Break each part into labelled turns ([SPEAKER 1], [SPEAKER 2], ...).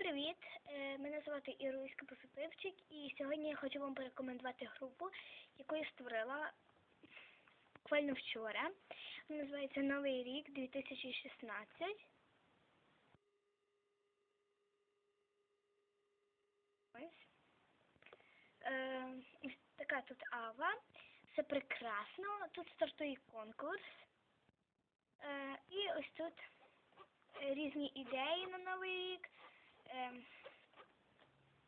[SPEAKER 1] привіт! Е, Мене звати Іруська Позитивчик і сьогодні я хочу вам порекомендувати групу, яку я створила буквально вчора. Вона називається Новий рік 2016. Ось. Е, ось така тут ава. Все прекрасно. Тут стартує конкурс. Е, і ось тут різні ідеї на новий рік. Е,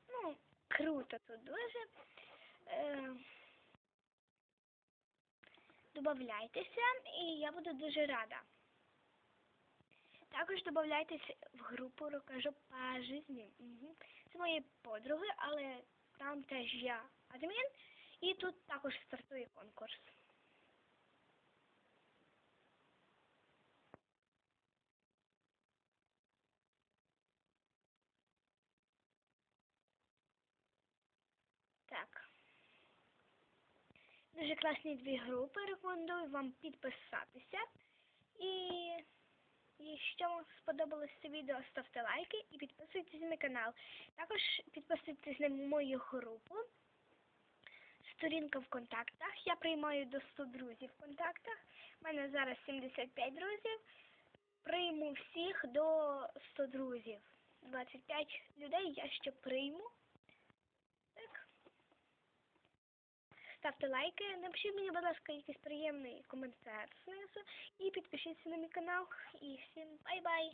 [SPEAKER 1] ну, круто тут дуже. Е, добавляйтеся, і я буду дуже рада. Також додавайтеся в групу Рукожоп по житті. Угу. Це мої подруги, але там теж я адмін, і тут також стартує конкурс. Дуже класні дві групи. Рекомендую вам підписатися. І якщо вам сподобалось це відео, ставте лайки і підписуйтесь на канал. Також підписуйтесь на мою групу. Сторінка в контактах. Я приймаю до 100 друзів в контактах. У мене зараз 75 друзів. Прийму всіх до 100 друзів. 25 людей я ще прийму. Ставте лайки, напишіть мені, будь ласка, якийсь приємний коментар знизу і підпишіться на мій канал. І всім бай-бай!